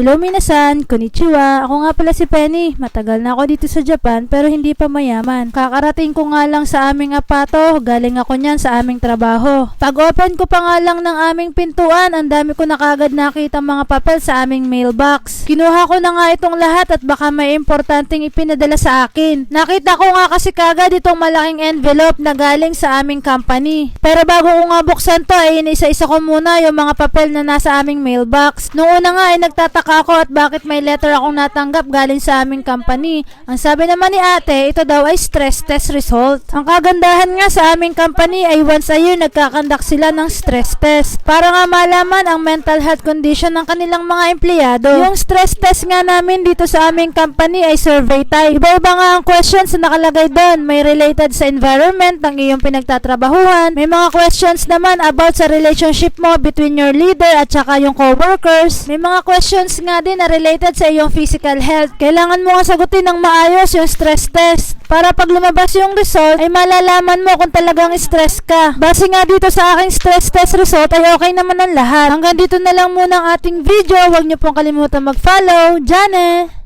Hello minasan, konnichiwa. Ako nga pala si Penny. Matagal na ako dito sa Japan pero hindi pa mayaman. Kakarating ko nga lang sa aming apato. Galing ako niyan sa aming trabaho. Pag open ko pa nga lang ng aming pintuan, ang dami ko na nakita mga papel sa aming mailbox. Kinuha ko na nga itong lahat at baka may importanteng ipinadala sa akin. Nakita ko nga kasi kagad itong malaking envelope na galing sa aming company. Pero bago ko nga buksan to ay inisa-isa ko muna yung mga papel na nasa aming mailbox. Noong una nga ay nagtataka ako at bakit may letter akong natanggap galing sa aming company. Ang sabi naman ni ate, ito daw ay stress test result. Ang kagandahan nga sa aming company ay once a year nagkakandak sila ng stress test. Para nga malaman ang mental health condition ng kanilang mga empleyado. Yung stress test nga namin dito sa aming company ay survey type. Iba-iba nga ang questions na nakalagay doon. May related sa environment ng iyong pinagtatrabahuhan. May mga questions naman about sa relationship mo between your leader at saka yung coworkers. May mga questions nga din na related sa iyong physical health. Kailangan mo nga sagutin ng maayos yung stress test. Para pag lumabas yung result, ay malalaman mo kung talagang stress ka. Base nga dito sa aking stress test result ay okay naman ang lahat. Hanggang dito na lang muna ang ating video. Huwag niyo pong kalimutan mag-follow. Jane!